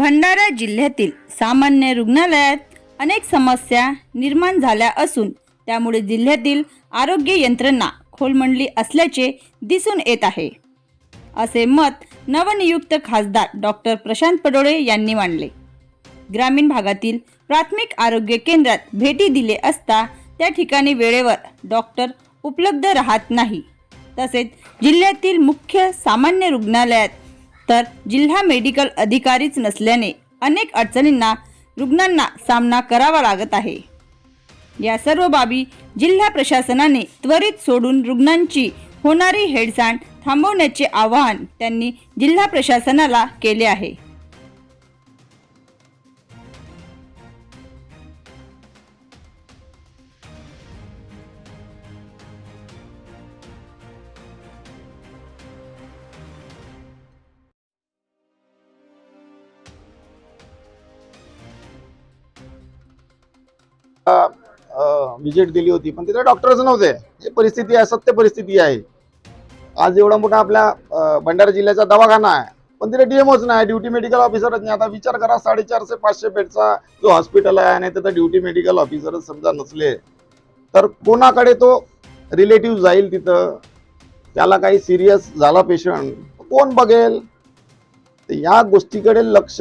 भंडारा जिल्ह्यातील सामान्य रुग्णालयात अनेक समस्या निर्माण झाल्या असून त्यामुळे जिल्ह्यातील आरोग्य यंत्रणा खोलमंडली असल्याचे दिसून येत आहे. असे मत नवनियुक्त खासदार डॉक्टर प्रशांत पडोळे यांनी मांडले. ग्रामीण भागातील प्राथमिक आरोग्य केंद्रात भेटी दिले असता त्या ठिकाणी वेळेवर डॉक्टर उपलब्ध राहत नाही. तसेच जिल्ह्यातील मुख्य सामान्य रुग्णालयात तर जिल्हा मेडिकल अधिकारीच नसल्याने अनेक अडचणींना रुग्णांना सामना करावा लागत आहे. या सर्व बाबी जिल्हा प्रशासनाने त्वरित सोडून रुग्णांची होणारी हेळसांड थांबवण्याचे आवाहन त्यांनी जिल्हा प्रशासनाला केले आहे. विजिट दिली होती पण तिथे डॉक्टरच नव्हते. ही परिस्थिती आहे सत्य परिस्थिती आहे. आज एवढा मोठा आपल्या भंडारा जिल्ह्याचा दवाखाना आहे. पण तिथे डीएमओच नाही ड्युटी मेडिकल ऑफिसरच नाही. आता विचार करा साडेचारशे पाचशे बेडचा जो हॉस्पिटल आहे आणि तिथं ड्युटी मेडिकल ऑफिसरच समजा नसले तर कोणाकडे तो रिलेटिव्ह जाईल तिथं? त्याला काही सिरियस झाला पेशंट कोण बघेल? या गोष्टीकडे लक्ष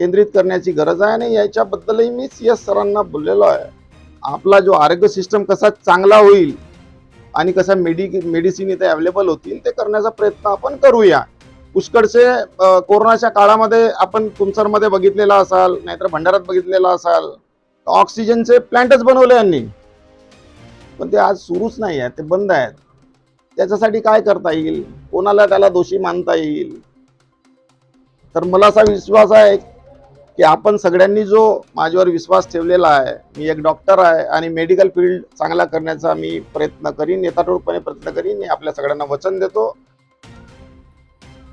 केंद्रित करण्याची गरज आहे आणि याच्याबद्दलही मी सी एस सरांना बोललेलो आहे. आपला जो आरोग्य सिस्टम कसा चांगला होईल आणि कसा मेडि मेडिसिन इथे अवेलेबल होतील ते करण्याचा प्रयत्न आपण करूया. पुष्कळचे कोरोनाच्या काळामध्ये आपण तुमसरमध्ये बघितलेला असाल नाहीतर भंडारात बघितलेला असाल ऑक्सिजनचे प्लॅन्टच बनवले यांनी. पण ते आज सुरूच नाही आहेत ते बंद आहेत. त्याच्यासाठी काय करता येईल? कोणाला त्याला दोषी मानता येईल? तर मला असा विश्वास आहे की आपण सगळ्यांनी जो माझ्यावर विश्वास ठेवलेला आहे मी एक डॉक्टर आहे आणि मेडिकल फील्ड चांगला करण्याचा मी प्रयत्न करीन यथार्थपणे प्रयत्न करीन मी आपल्या सगळ्यांना वचन देतो.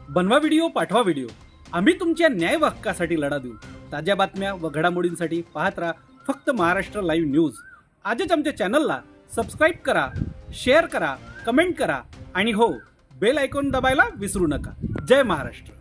बनवा व्हिडिओ पाठवा व्हिडिओ आम्ही तुमच्या न्याय हक्कासाठी लढा देऊ. ताज्या बातम्या व घडामोडींसाठी पाहत राहा फक्त महाराष्ट्र लाईव्ह न्यूज आजच आमच्या चॅनलला सबस्क्राईब करा शेअर करा कमेंट करा आणि हो बेल आयकॉन दबायला विसरू नका. जय महाराष्ट्र.